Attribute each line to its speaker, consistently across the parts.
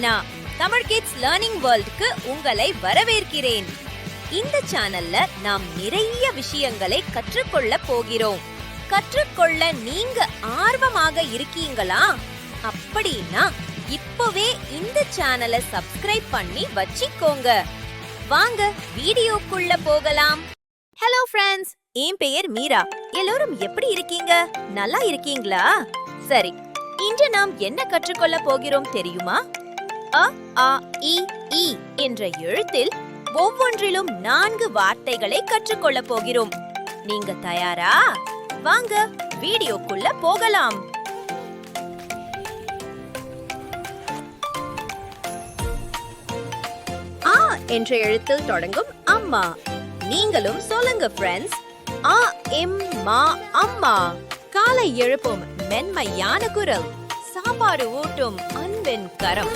Speaker 1: Meena Tamil kids learning வேர்ல்டுக்கு உங்களை வரவேற்கிறேன் இந்த சேனல்ல நாம் நிறைய விஷயங்களை கற்றுக்கொள்ள போகிறோம் கற்றுக்கொள்ள நீங்க ஆர்வமாக இருக்கீங்களா அப்படின்னா இப்பவே இந்த சேனலை சப்ஸ்கிரைப் பண்ணி வச்சிக்கோங்க வாங்க வீடியோக்குள்ள போகலாம்
Speaker 2: ஹலோ ஃப்ரெண்ட்ஸ் என் பெயர் மீரா எல்லோரும் எப்படி இருக்கீங்க நல்லா இருக்கீங்களா சரி இன்று நாம் என்ன கற்றுக்கொள்ள போகிறோம் தெரியுமா அ இ இ என்ற எழுத்தில் ஒவ்வொன்றிலும் நான்கு வார்த்தைகளை கற்றுக்கொள்ளப் போகிறோம் நீங்க தயாரா வாங்க வீடியோக்குள்ள போகலாம் ஆ என்ற எழுத்தில் தொடங்கும் அம்மா நீங்களும் சொல்லுங்க ஃப்ரெண்ட்ஸ் ஆ எம் மா அம்மா காலை எழுப்பும் மென்மையான குரல் சாப்பாடு ஊட்டும் பெண் கரம்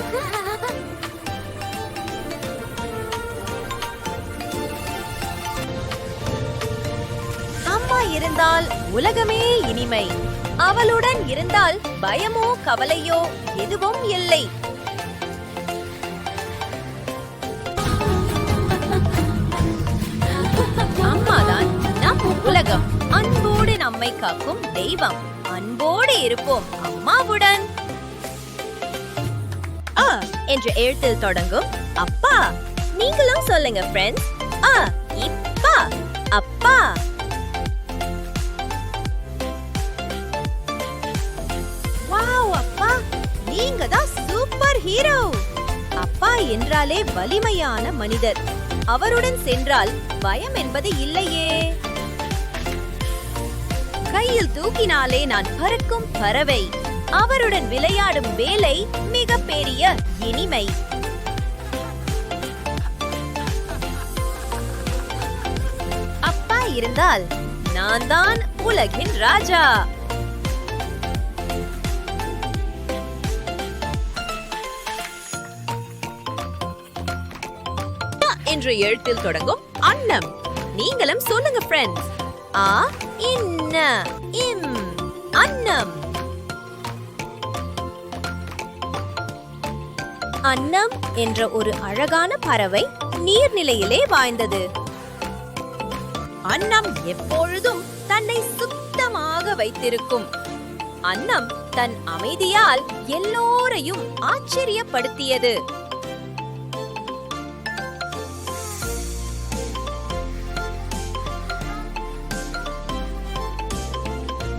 Speaker 2: அம்மா இருந்தால் உலகமே இனிமை அவளுடன் இருந்தால் பயமோ கவலையோ எதுவும் இல்லை அம்மாதான் நம் உலகம் அன்போடு நம்மை காக்கும் தெய்வம் அன்போடு இருப்போம் அம்மாவுடன் என்ற எழுத்தில் தொடங்கும் அப்பா நீங்களும் சொல்லுங்க ஃப்ரெண்ட்ஸ் ஆ இப்பா அப்பா வாவ் அப்பா நீங்க தான் சூப்பர் ஹீரோ அப்பா என்றாலே வலிமையான மனிதர் அவருடன் சென்றால் பயம் என்பது இல்லையே கையில் தூக்கினாலே நான் பறக்கும் பறவை அவருடன் விளையாடும் வேலை மிக பெரிய இனிமை அப்பா இருந்தால் நான் தான் உலகின் ராஜா என்ற எழுத்தில் தொடங்கும் அன்னம் நீங்களும் சொல்லுங்க ஃப்ரெண்ட்ஸ் ஆ இன்ன இம் அன்னம் அன்னம் என்ற ஒரு அழகான பறவை நீர்நிலையிலே வாய்ந்தது அன்னம் எப்பொழுதும் தன்னை சுத்தமாக வைத்திருக்கும் அன்னம் தன் அமைதியால் எல்லோரையும் ஆச்சரியப்படுத்தியது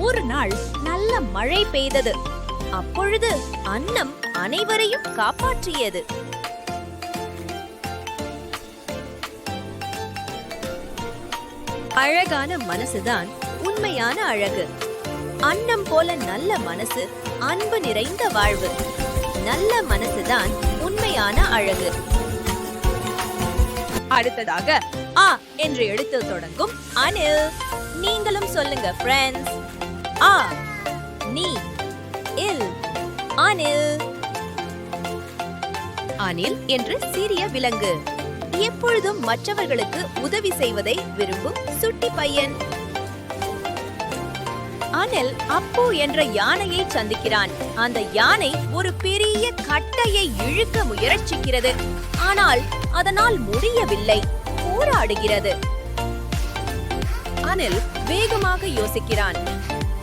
Speaker 2: ஒரு நாள் நல்ல மழை பெய்தது அப்பொழுது அன்னம் அனைவரையும் காப்பாற்றியது அழகான மனசுதான் உண்மையான அழகு அன்னம் போல நல்ல மனசு அன்பு நிறைந்த வாழ்வு நல்ல மனசுதான் உண்மையான அழகு அடுத்ததாக ஆ என்று எடுத்து தொடங்கும் அனில் நீங்களும் சொல்லுங்க ஃப்ரெண்ட்ஸ் ஆ நீ அனில் என்று சிறிய விலங்கு எப்பொழுதும் மற்றவர்களுக்கு உதவி செய்வதை விரும்பும் சுட்டி பையன் அனில் அப்பு என்ற யானையை சந்திக்கிறான் அந்த யானை ஒரு பெரிய கட்டையை இழுக்க முயற்சிக்கிறது ஆனால் அதனால் முடியவில்லை போராடுகிறது அனில் வேகமாக யோசிக்கிறான்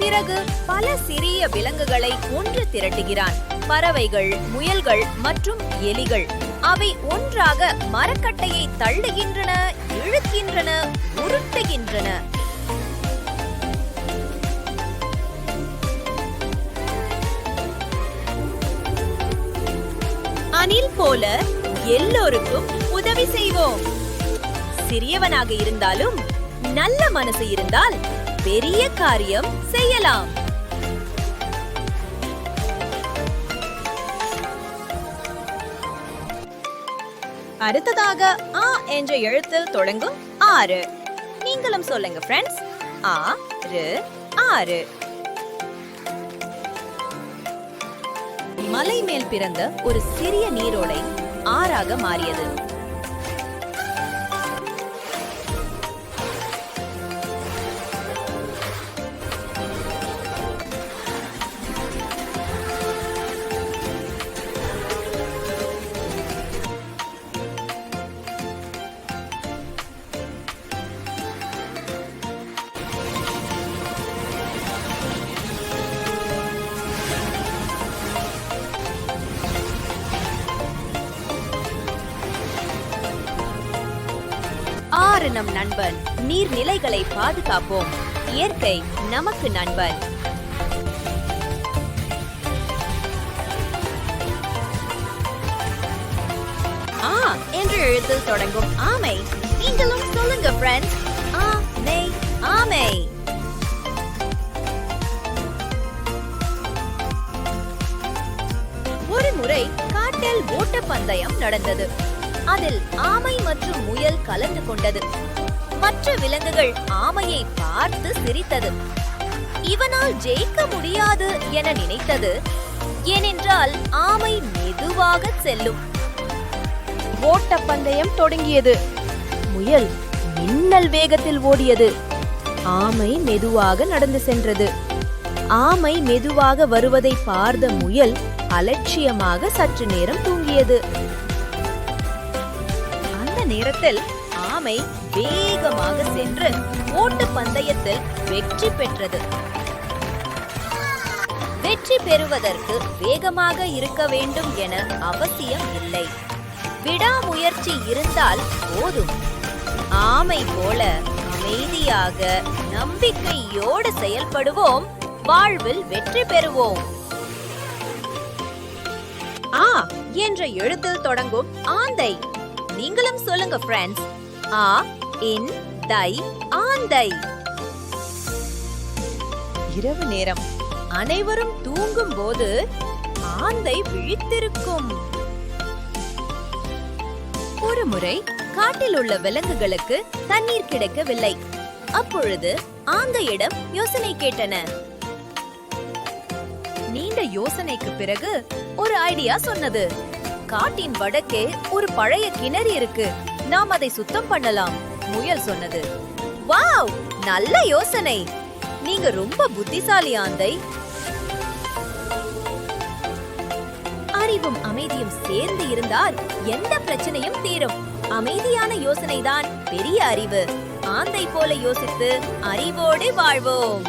Speaker 2: பிறகு பல சிறிய விலங்குகளை ஒன்று திரட்டுகிறான் பறவைகள் முயல்கள் மற்றும் எலிகள் அவை ஒன்றாக மரக்கட்டையை தள்ளுகின்றன இழுக்கின்றன உருட்டுகின்றன அணில் போல எல்லோருக்கும் உதவி செய்வோம் சிறியவனாக இருந்தாலும் நல்ல மனசு இருந்தால் பெரிய காரியம் செய்யலாம் அடுத்ததாக ஆ என்ற எழுத்தில் தொடங்கும் ஆறு நீங்களும் சொல்லுங்க ஃப்ரெண்ட்ஸ் ஆ ரு ஆறு மலை மேல் பிறந்த ஒரு சிறிய நீரோடை ஆறாக மாறியது நம் நண்பன் நீர்நிலைகளை பாதுகாப்போம் இயற்கை நமக்கு நண்பன் ஆ என்ற எழுத்தில் தொடங்கும் ஆமை நீங்களும் சொல்லுங்க ஃப்ரெண்ட்ஸ் ஆமை ஆமை ஒரு முறை காட்டில் ஓட்ட பந்தயம் நடந்தது அதில் ஆமை மற்றும் முயல் கலந்து கொண்டது மற்ற விலங்குகள் ஆமையை பார்த்து சிரித்தது இவனால் ஜெயிக்க முடியாது என நினைத்தது ஏனென்றால் ஆமை மெதுவாக செல்லும் ஓட்டப்பந்தயம் தொடங்கியது முயல் மின்னல் வேகத்தில் ஓடியது ஆமை மெதுவாக நடந்து சென்றது ஆமை மெதுவாக வருவதை பார்த்த முயல் அலட்சியமாக சற்று நேரம் தூங்கியது அந்த நேரத்தில் ஆமை வேகமாக சென்று ஓட்டு பந்தயத்தில் வெற்றி பெற்றது வெற்றி பெறுவதற்கு வேகமாக இருக்க வேண்டும் என அவசியம் இல்லை விடாமுயற்சி இருந்தால் போதும் ஆமை போல அமைதியாக நம்பிக்கையோடு செயல்படுவோம் வாழ்வில் வெற்றி பெறுவோம் ஆ என்ற எழுத்தில் தொடங்கும் ஆந்தை நீங்களும் சொல்லுங்க ஃப்ரெண்ட்ஸ் ஆ என் தை ஆந்தை இரவு நேரம் அனைவரும் தூங்கும் போது ஆந்தை விழித்திருக்கும் ஒரு முறை காட்டில் உள்ள விலங்குகளுக்கு தண்ணீர் கிடைக்கவில்லை அப்பொழுது ஆந்தையிடம் யோசனை கேட்டன நீண்ட யோசனைக்கு பிறகு ஒரு ஐடியா சொன்னது காட்டின் வடக்கே ஒரு பழைய கிணறு இருக்கு நாம் அதை சுத்தம் பண்ணலாம் முயல் சொன்னது வாவ் நல்ல யோசனை நீங்க ரொம்ப புத்திசாலி ஆந்தை அறிவும் அமைதியும் சேர்ந்து இருந்தால் எந்த பிரச்சனையும் தீரும் அமைதியான யோசனைதான் பெரிய அறிவு ஆந்தை போல யோசித்து அறிவோடு வாழ்வோம்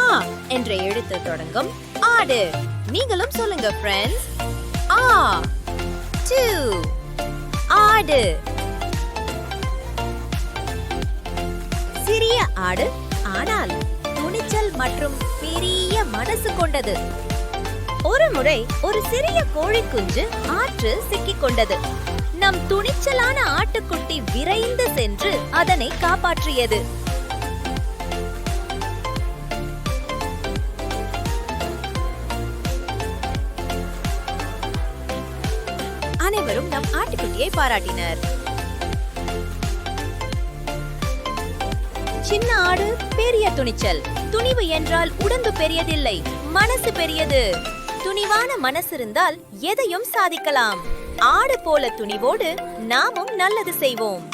Speaker 2: ஆ என்ற எழுத்து தொடங்கும் ஆடு நீங்களும் சொல்லுங்க ஃப்ரெண்ட்ஸ் ஆ டூ ஆடு சிறிய ஆடு ஆனால் துணிச்சல் மற்றும் பெரிய மனசு கொண்டது ஒரு முறை ஒரு சிறிய கோழி குஞ்சு ஆற்று சிக்கிக் கொண்டது நம் துணிச்சலான ஆட்டுக்குட்டி விரைந்து சென்று அதனை காப்பாற்றியது சாதனையை பாராட்டினர் சின்ன ஆடு பெரிய துணிச்சல் துணிவு என்றால் உடம்பு பெரியதில்லை மனசு பெரியது துணிவான மனசு இருந்தால் எதையும் சாதிக்கலாம் ஆடு போல துணிவோடு நாமும் நல்லது செய்வோம்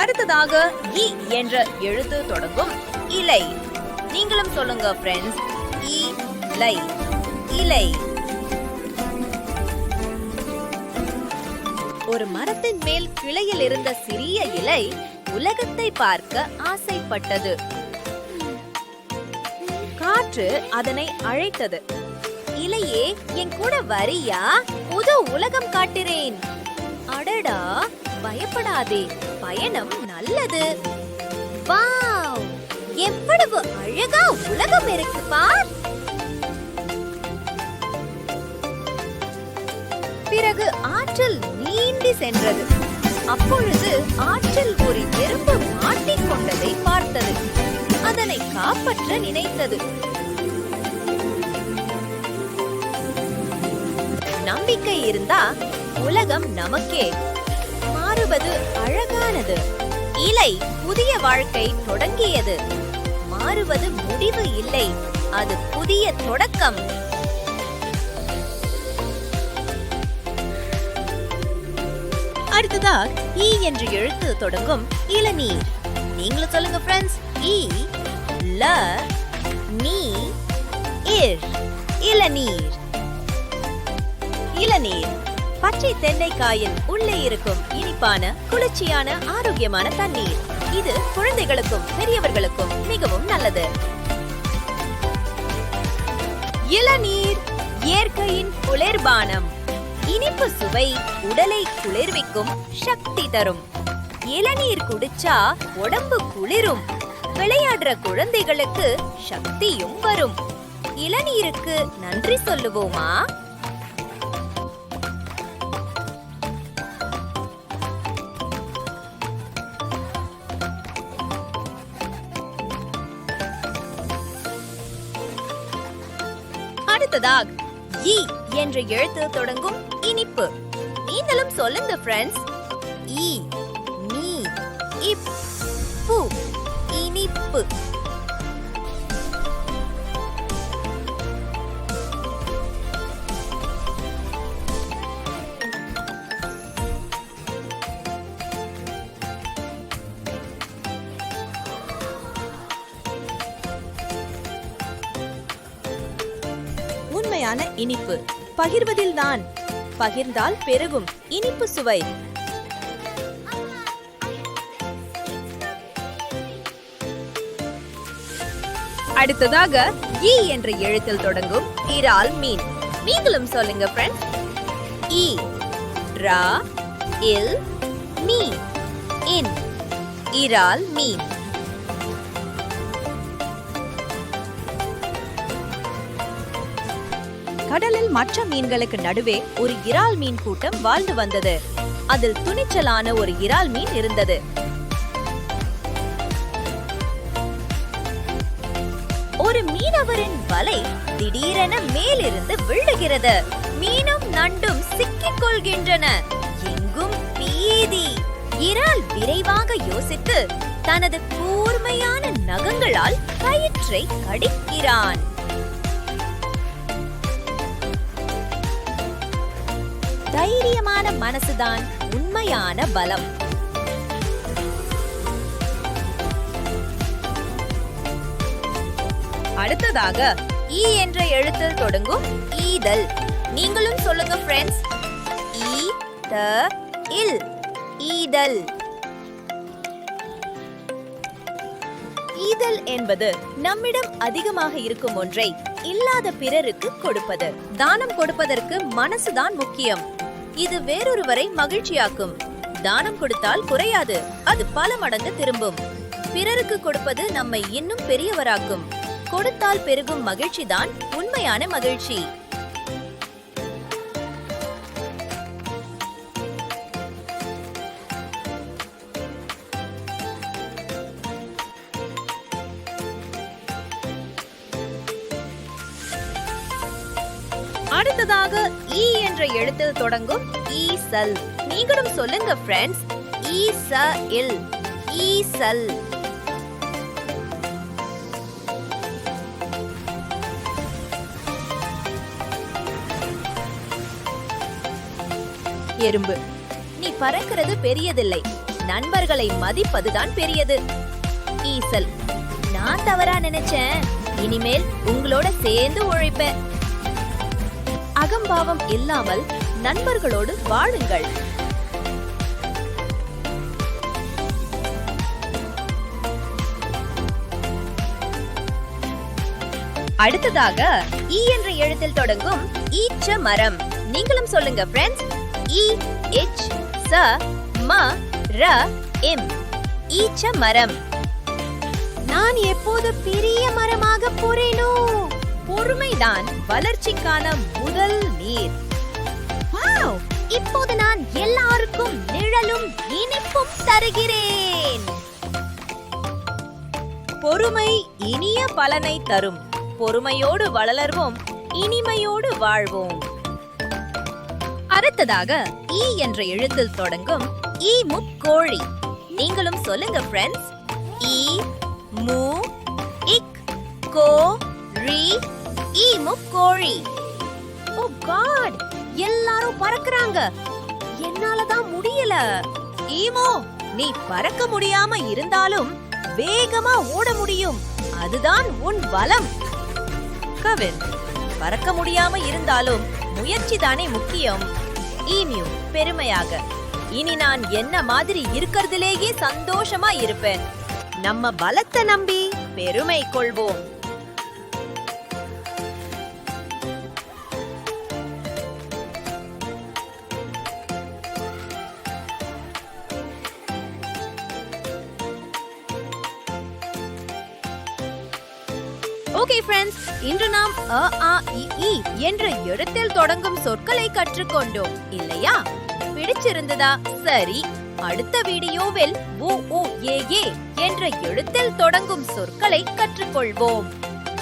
Speaker 2: அடுத்ததாக இ என்ற எழுத்து தொடங்கும் இலை நீங்களும் சொல்லுங்க ஃப்ரெண்ட்ஸ் இ இலை இலை ஒரு மரத்தின் மேல் கிளையில் இருந்த சிறிய இலை உலகத்தை பார்க்க ஆசைப்பட்டது காற்று அதனை அழைத்தது இலையே என் கூட வரியா புது உலகம் காட்டுறேன் அடடா பயப்படாதே பயணம் நல்லது வாவ் எவ்வளவு அழகா உலகம் இருக்கு பார் பிறகு ஆற்றல் நீண்டி சென்றது அப்பொழுது ஆற்றில் ஒரு எறும்பு மாட்டிக்கொண்டதை பார்த்தது அதனை காப்பாற்ற நினைத்தது நம்பிக்கை இருந்தா உலகம் நமக்கே மாறுவது அழகானது இலை புதிய வாழ்க்கை தொடங்கியது மாறுவது முடிவு இல்லை அது புதிய தொடக்கம் அடுத்ததாக இ e என்று எழுத்து தொடங்கும் இளநீர் நீங்களும் சொல்லுங்க ஃப்ரெண்ட்ஸ் இ e, ல நீ இர் இளநீர் இளநீர் பச்சை தென்னைக்காயின் உள்ளே இருக்கும் இனிப்பான குளிர்ச்சியான ஆரோக்கியமான தண்ணீர் இது குழந்தைகளுக்கும் பெரியவர்களுக்கும் மிகவும் நல்லது இளநீர் இயற்கையின் குளிர்பானம் இனிப்பு சுவை உடலை குளிர்விக்கும் சக்தி தரும் இளநீர் குடிச்சா உடம்பு குளிரும் விளையாடுற குழந்தைகளுக்கு சக்தியும் வரும் இளநீருக்கு நன்றி சொல்லுவோமா அடுத்ததாக ஈ என்ற எழுத்து தொடங்கும் இனிப்பு நீங்களும் சொல்லுங்க ஃப்ரெண்ட்ஸ் இ நீ இனிப்பு உண்மையான இனிப்பு பகிர்ந்தால் பெருகும் இனிப்பு சுவை அடுத்ததாக இ என்ற எழுத்தில் தொடங்கும் இறால் மீன் நீங்களும் சொல்லுங்க ஃப்ரெண்ட் இல் இன் இறால் மீன் கடலில் மற்ற மீன்களுக்கு நடுவே ஒரு இறால் மீன் கூட்டம் வாழ்ந்து வந்தது அதில் துணிச்சலான ஒரு இறால் மீன் இருந்தது ஒரு மீனவரின் வலை திடீரென மேலிருந்து விழுகிறது மீனும் நண்டும் சிக்கிக் கொள்கின்றன எங்கும் பீதி இறால் விரைவாக யோசித்து தனது கூர்மையான நகங்களால் கயிற்றை கடிக்கிறான் தைரியமான மனசுதான் உண்மையான பலம் அடுத்ததாக ஈ என்ற எழுத்தில் தொடங்கும் ஈதல் நீங்களும் சொல்லுங்க ஃப்ரெண்ட்ஸ் ஈ த இல் ஈதல் ஈதல் என்பது நம்மிடம் அதிகமாக இருக்கும் ஒன்றை இல்லாத பிறருக்கு கொடுப்பது தானம் கொடுப்பதற்கு மனசுதான் முக்கியம் இது வேறொருவரை மகிழ்ச்சியாக்கும் தானம் கொடுத்தால் குறையாது அது பல மடங்கு திரும்பும் பிறருக்கு கொடுப்பது நம்மை இன்னும் பெரியவராக்கும் கொடுத்தால் பெருகும் மகிழ்ச்சிதான் உண்மையான மகிழ்ச்சி அடுத்ததாக இ e என்ற எழுத்தில் தொடங்கும் ஈசல் e நீங்களும் சொல்லுங்க ஃப்ரெண்ட்ஸ் e எறும்பு நீ பறக்கிறது பெரியதில்லை நண்பர்களை மதிப்பதுதான் பெரியது ஈசல் நான் தவறா நினைச்சேன் இனிமேல் உங்களோட சேர்ந்து உழைப்பேன் அகம்பாவம் இல்லாமல் நண்பர்களோடு வாழுங்கள் அடுத்ததாக இ என்ற எழுத்தில் தொடங்கும் ஈச்ச மரம் நீங்களும் சொல்லுங்க ஃப்ரெண்ட்ஸ் இ எச் ச ம ர எம் ஈச்ச மரம் நான் எப்போது பெரிய மரமாக போறேனோ பொறுமைதான் வளர்ச்சிக்கான முதல் நீர் இப்போது நான் எல்லாருக்கும் நிழலும் இனிப்பும் தருகிறேன் பொறுமை இனிய பலனை தரும் பொறுமையோடு வளர்வோம் இனிமையோடு வாழ்வோம் அடுத்ததாக ஈ என்ற எழுத்தில் தொடங்கும் ஈ முக்கோழி நீங்களும் சொல்லுங்க ஃப்ரெண்ட்ஸ் ஈ மு கோழி ஓ காட் எல்லாரும் பறக்குறாங்க என்னால தான் முடியல ஈமோ நீ பறக்க முடியாம இருந்தாலும் வேகமா ஓட முடியும் அதுதான் உன் பலம் கவின் பறக்க முடியாம இருந்தாலும் முயற்சி தானே முக்கியம் ஈமியூ பெருமையாக இனி நான் என்ன மாதிரி இருக்கிறதுலேயே சந்தோஷமா இருப்பேன் நம்ம பலத்தை நம்பி பெருமை கொள்வோம் ஓகே ஃப்ரெண்ட்ஸ் இன்று நாம் அ ஆ இ ஈ என்ற எழுத்தில் தொடங்கும் சொற்களை கற்றுக்கொண்டோம் இல்லையா பிடிச்சிருந்ததா சரி அடுத்த வீடியோவில் உ உ ஏ ஏ என்ற எழுத்தில் தொடங்கும் சொற்களை கற்றுக்கொள்வோம்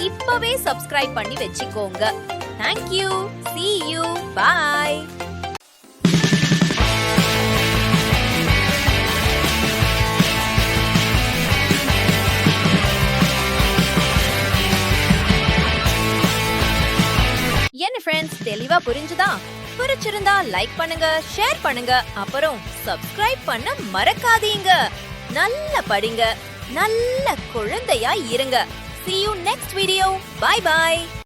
Speaker 2: இப்பவே சப்ஸ்கிரைப் பண்ணி வச்சுக்கோங்க தேங்க்யூ சி யூ பாய் என்ன ஃப்ரெண்ட்ஸ் தெளிவா புரிஞ்சுதா புரிச்சிருந்தா லைக் பண்ணுங்க ஷேர் பண்ணுங்க அப்புறம் சப்ஸ்கிரைப் பண்ண மறக்காதீங்க நல்ல படிங்க நல்ல குழந்தையா இருங்க see you next video bye bye